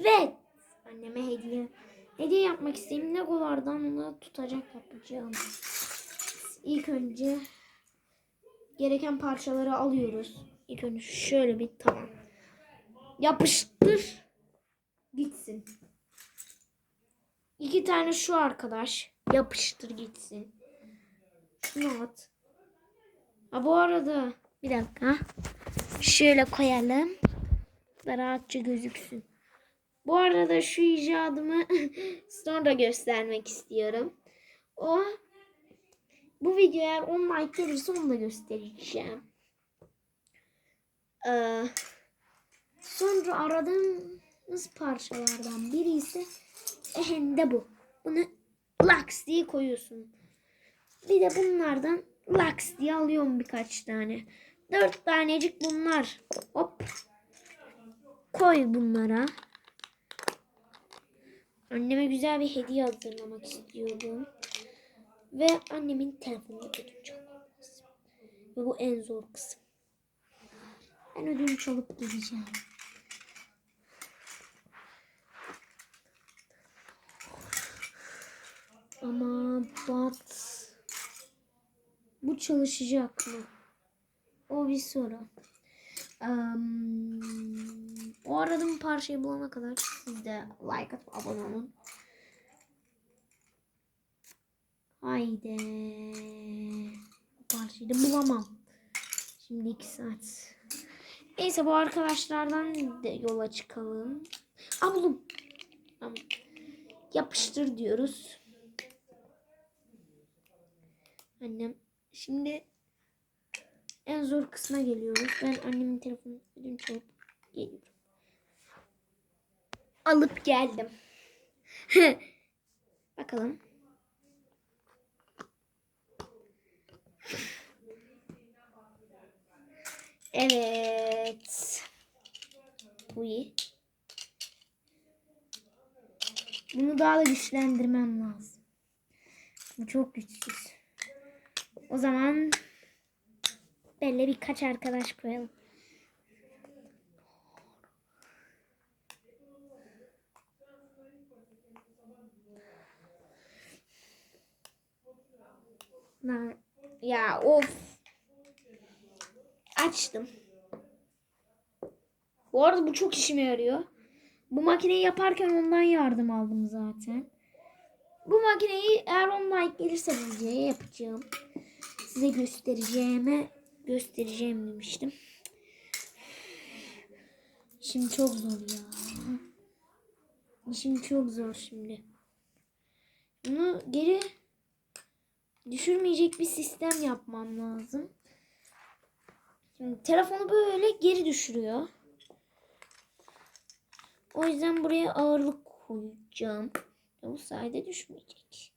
Evet. Anneme hediye. Hediye yapmak isteyeyim. Legolardan onu tutacak yapacağım. İlk önce gereken parçaları alıyoruz. İlk önce şöyle bir tamam. Yapıştır. Gitsin. İki tane şu arkadaş. Yapıştır gitsin. Şunu at. Ha bu arada bir dakika. Şöyle koyalım. Da rahatça gözüksün. Bu arada şu icadımı sonra göstermek istiyorum. O bu video eğer 10 like gelirse onu da göstereceğim. Ee, sonra aradığımız parçalardan biri ise ehende bu. Bunu Lux diye koyuyorsun. Bir de bunlardan Lux diye alıyorum birkaç tane. Dört tanecik bunlar. Hop. Koy bunlara. Anneme güzel bir hediye hazırlamak istiyordum. Ve annemin telefonunu ödünç lazım. Ve bu en zor kısım. Ben ödünç alıp gideceğim. Ama bat bu çalışacak mı? O bir soru. Am, o aradığım parçayı bulana kadar siz de like atıp abone olun. Haydi. Bu parçayı da bulamam. Şimdi iki saat. Neyse bu arkadaşlardan de yola çıkalım. Aa buldum. Tamam. Yapıştır diyoruz. Annem. Şimdi en zor kısma geliyoruz. Ben annemin telefonunu ödünç alıp geliyorum. Alıp geldim. Bakalım. Evet. Bu iyi. Bunu daha da güçlendirmem lazım. Bu çok güçsüz. O zaman Böyle birkaç arkadaş koyalım. Ya of. Açtım. Bu arada bu çok işime yarıyor. Bu makineyi yaparken ondan yardım aldım zaten. Bu makineyi eğer 10 like gelirse videoya yapacağım. Size göstereceğime göstereceğim demiştim. Şimdi çok zor ya. Şimdi çok zor şimdi. Bunu geri düşürmeyecek bir sistem yapmam lazım. Şimdi telefonu böyle geri düşürüyor. O yüzden buraya ağırlık koyacağım. Bu sayede düşmeyecek.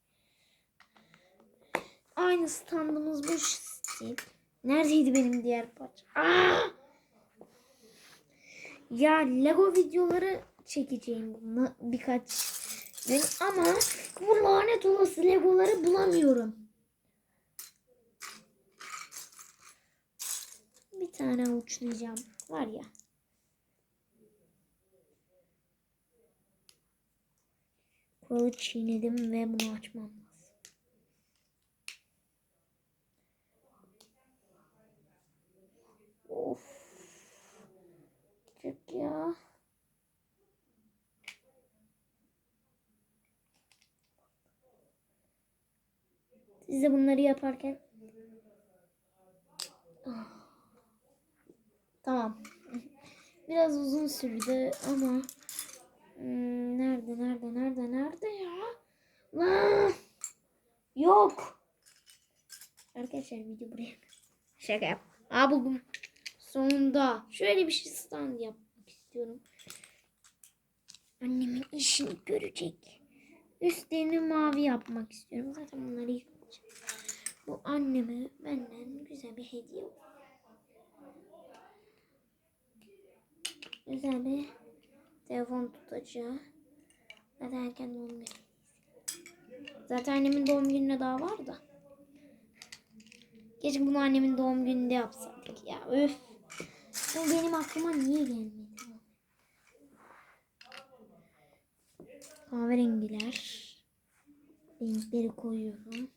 Aynı standımız bu stil. Neredeydi benim diğer parça? Aa! Ya Lego videoları çekeceğim bunu birkaç gün ama bu lanet olası Legoları bulamıyorum. Bir tane uçlayacağım. Var ya. Kuralı çiğnedim ve bunu açmam lazım. Of. Çık ya. Siz de bunları yaparken Ah. Tamam. Biraz uzun sürdü ama Hmm, nerede nerede nerede nerede ya? Lan! Yok. Arkadaşlar video buraya. Şaka yap. Aa buldum. Sonunda. Şöyle bir şey stand yapmak istiyorum. Annemin işini görecek. Üstlerini mavi yapmak istiyorum. Zaten bunları yıkayacağım. Bu anneme benden güzel bir hediye. Güzel bir telefon tutacağı. Zaten erken doğum günü. Zaten annemin doğum gününe daha var da. Keşke bunu annemin doğum gününde yapsaydık ya. Öf. Bu benim aklıma niye gelmedi? Kahverengiler. Renkleri koyuyorum.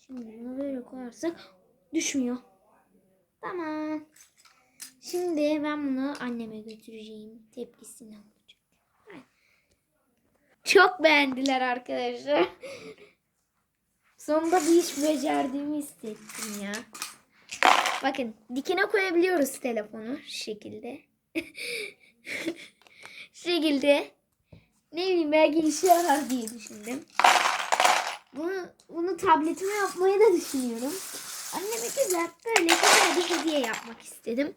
Şimdi bunu böyle koyarsak düşmüyor. Tamam. Şimdi ben bunu anneme götüreceğim. Tepkisini alacak. Çok beğendiler arkadaşlar. Sonunda bir iş becerdiğimi hissettim ya. Bakın dikine koyabiliyoruz telefonu şu şekilde. şu şekilde. Ne bileyim belki işe yarar diye düşündüm. Bunu, bunu tabletime yapmayı da düşünüyorum. Anneme güzel böyle güzel bir hediye yapmak istedim.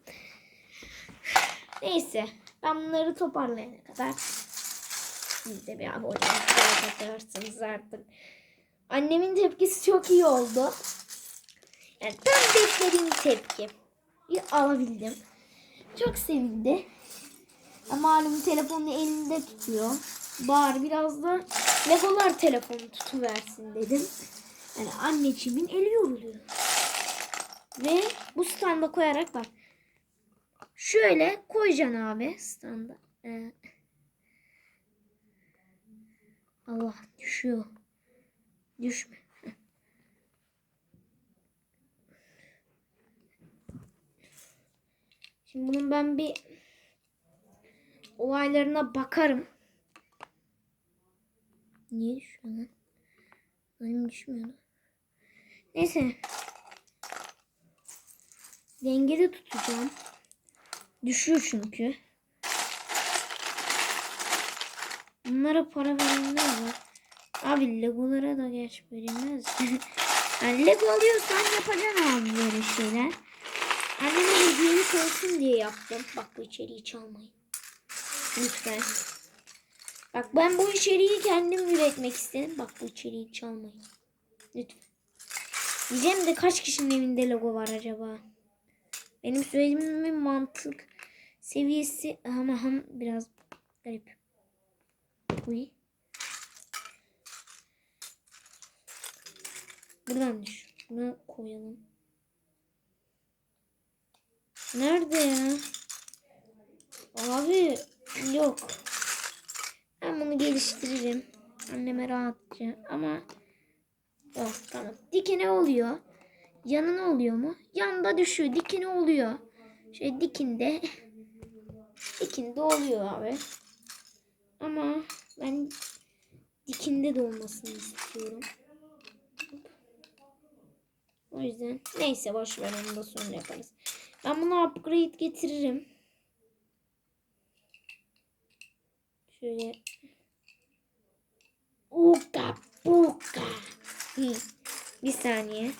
Neyse ben bunları toparlayana kadar siz de bir abone olursanız artık. Annemin tepkisi çok iyi oldu. Yani tam beklediğim tepki. alabildim. Çok sevindi. Ama malum telefonu elinde tutuyor. Bari biraz da Legolar telefonu tutuversin dedim. Yani anneciğimin eli yoruluyor. Ve bu standa koyarak bak. Şöyle koyacaksın abi standa. Ee, Allah düşüyor. Düşme. Şimdi bunun ben bir olaylarına bakarım. Niye düşüyor lan? Benim düşmüyordu. Neyse. Dengede tutacağım. Düşüyor çünkü. Bunlara para verenler var. Abi Legolara da geç verilmez. yani Lego alıyorsan yapacaksın abi böyle şeyler. Anneme hediyelik olsun diye yaptım. Bak bu içeriği çalmayın. Lütfen. Bak ben bu içeriği kendim üretmek istedim. Bak bu içeriği çalmayın. Lütfen. Diyeceğim de kaç kişinin evinde logo var acaba? Benim söylediğimin mantık seviyesi ama hem biraz garip. Uy. Buradan düş. Bunu koyalım. Nerede ya? Abi yok. Ben bunu geliştiririm. Anneme rahatça ama oh tamam. Dikine oluyor. Yanına oluyor mu? Yanda düşüyor. Dikine oluyor. Şöyle dikinde dikinde oluyor abi. Ama ben dikinde de olmasını istiyorum. O yüzden neyse boş ver onu da sonra yaparız. Ben bunu upgrade getiririm. Şöyle Uka buka. Bir saniye.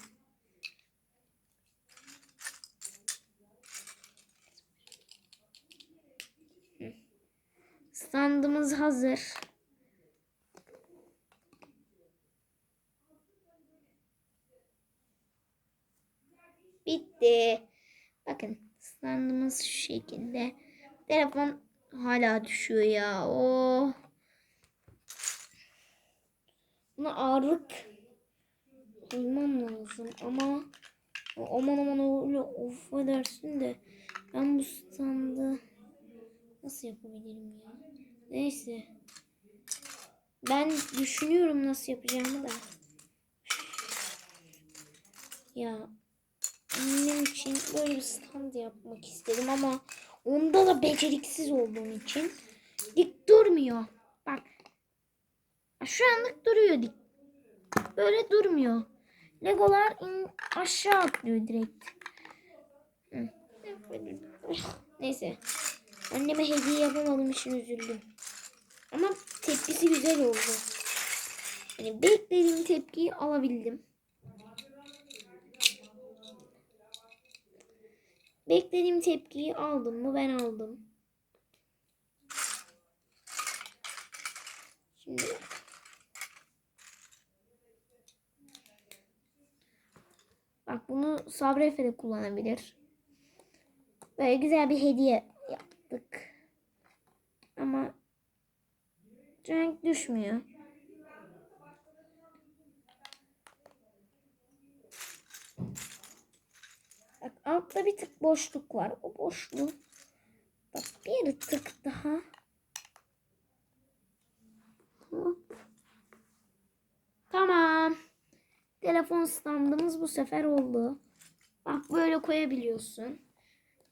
Standımız hazır. Bitti. Bakın standımız şu şekilde. Telefon hala düşüyor ya. Oh. Buna ağırlık koymam lazım ama aman aman öyle of edersin de ben bu standı nasıl yapabilirim ya? Neyse. Ben düşünüyorum nasıl yapacağımı da. Ya annem için böyle bir stand yapmak istedim ama onda da beceriksiz olduğum için dik durmuyor. Bak. Şu anlık duruyor dik. Böyle durmuyor. Legolar in, aşağı atlıyor direkt. Neyse. Anneme hediye yapamadım için üzüldüm. Ama tepkisi güzel oldu. Yani beklediğim tepkiyi alabildim. Beklediğim tepkiyi aldım mı? Ben aldım. Şimdi Bak bunu Sabri Efe de kullanabilir. Böyle güzel bir hediye yaptık. Ama renk düşmüyor. Altta bir tık boşluk var. O boşluğu Bak, Bir tık daha. Hop. Tamam. Telefon standımız bu sefer oldu. Bak böyle koyabiliyorsun.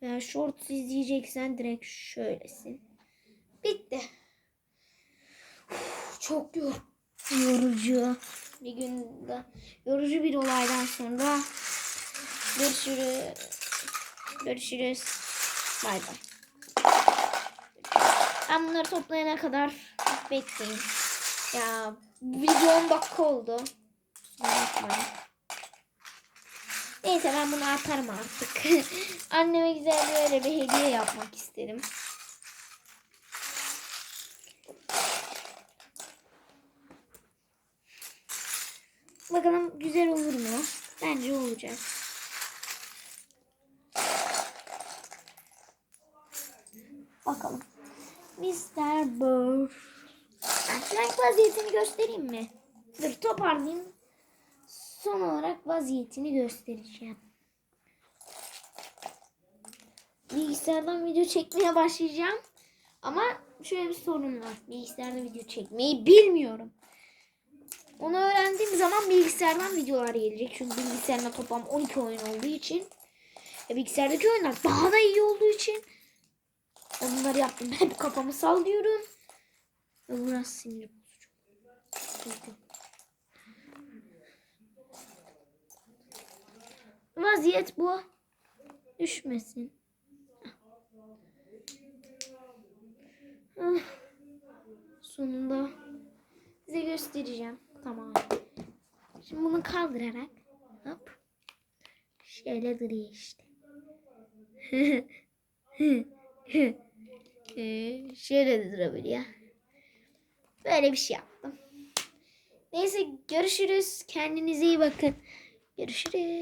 Veya short izleyeceksen direkt şöylesin. Bitti. Uf, çok yor yorucu. Bir günde yorucu bir olaydan sonra görüşürüz. Görüşürüz. Bay bay. Ben bunları toplayana kadar bekleyin. Ya video 10 dakika oldu. Neyse ben bunu atarım artık. Anneme güzel böyle bir hediye yapmak istedim. Bakalım güzel olur mu? Bence olacak. Bakalım. Mr. Burr. Ben Frank vaziyetini göstereyim mi? Dur toparlayayım. Son olarak vaziyetini göstereceğim. Bilgisayardan video çekmeye başlayacağım. Ama şöyle bir sorun var. Bilgisayarda video çekmeyi bilmiyorum. Onu öğrendiğim zaman bilgisayardan videolar gelecek. Çünkü bilgisayarda toplam 12 oyun olduğu için. E, bilgisayardaki oyunlar daha da iyi olduğu için. Ben yaptım. Hep kafamı sallıyorum. Ve bu biraz sinir bozucu. Vaziyet bu. Düşmesin. Ah. Sonunda size göstereceğim. Tamam. Şimdi bunu kaldırarak hop şöyle duruyor işte. Ee, şöyle de durabiliyor. Böyle bir şey yaptım. Neyse görüşürüz. Kendinize iyi bakın. Görüşürüz.